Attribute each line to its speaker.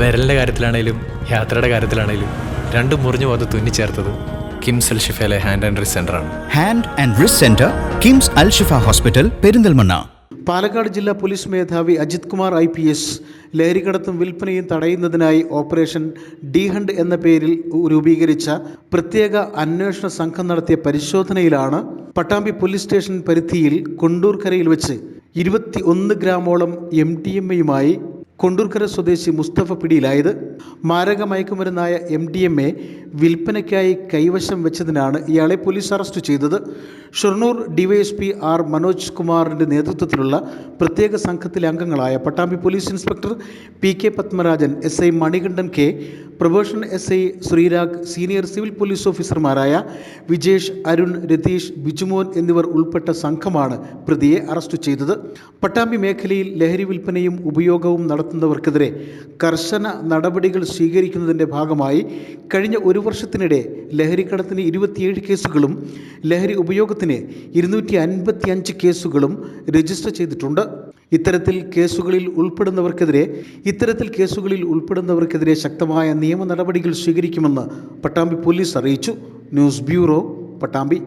Speaker 1: വിരലിന്റെ കാര്യത്തിലാണേലും യാത്രയുടെ കാര്യത്തിലാണേലും രണ്ടും മുറിഞ്ഞു പോകാതെ തുന്നിച്ചേർത്തത് കിംസ് അൽ ഷിഫയിലെ ഹാൻഡ് ആൻഡ് റിസ് ആണ്.
Speaker 2: Hand and wrist centre KIMS Al Shifa hospital Perinthalmanna.
Speaker 3: Palakkad ജില്ലാ പോലീസ് മേധാവി Ajith Kumar I P S ലഹരിക്കടത്തും വിൽപ്പനയും തടയുന്നതിനായി ഓപ്പറേഷൻ ഡി ഹണ്ട് എന്ന പേരിൽ രൂപീകരിച്ച പ്രത്യേക അന്വേഷണ സംഘം നടത്തിയ പരിശോധനയിലാണ് പട്ടാമ്പി പോലീസ് സ്റ്റേഷൻ പരിധിയിൽ കൊണ്ടൂർക്കരയിൽ വെച്ച് ഇരുപത്തി ഒന്ന് ഗ്രാമോളം എം ടി എം എയുമായി കൊണ്ടൂർക്കര സ്വദേശി മുസ്തഫ പിടിയിലായത്. മാരക മയക്കുമരുന്നായ എം ഡി എം എ വിൽപ്പനയ്ക്കായി കൈവശം വെച്ചതിനാണ് ഇയാളെ പോലീസ് അറസ്റ്റ് ചെയ്തത്. ഷൊർണൂർ ഡിവൈഎസ്പി ആർ മനോജ് കുമാറിന്റെ നേതൃത്വത്തിലുള്ള പ്രത്യേക സംഘത്തിലെ അംഗങ്ങളായ Pattambi police inspector P K Padmarajan S I Manikandan K probation S I Sreerag senior civil police ഓഫീസർമാരായ വിജേഷ് അരുൺ രതീഷ് ബിജുമോൻ എന്നിവർ ഉൾപ്പെട്ട സംഘമാണ് പ്രതിയെ അറസ്റ്റ് ചെയ്തത്. പട്ടാമ്പി മേഖലയിൽ ലഹരി വിൽപ്പനയും ഉപയോഗവും നടത്തുന്നവർക്കെതിരെ കർശന നടപടികൾ സ്വീകരിക്കുന്നതിന്റെ ഭാഗമായി കഴിഞ്ഞ ഒരു വർഷത്തിനിടെ ലഹരിക്കടത്തിന് ഇരുപത്തിയേഴ് കേസുകളും ലഹരി ഉപയോഗത്തിന് ഇരുന്നൂറ്റി കേസുകളും രജിസ്റ്റർ ചെയ്തിട്ടുണ്ട്. ഇത്തരത്തിൽ കേസുകളിൽ ഉൾപ്പെടുന്നവർക്കെതിരെ ഇത്തരത്തിൽ കേസുകളിൽ ഉൾപ്പെടുന്നവർക്കെതിരെ ശക്തമായ നിയമ നടപടികൾ സ്വീകരിക്കുമെന്ന് പട്ടാമ്പി പോലീസ് അറിയിച്ചു. News bureau Pattambi.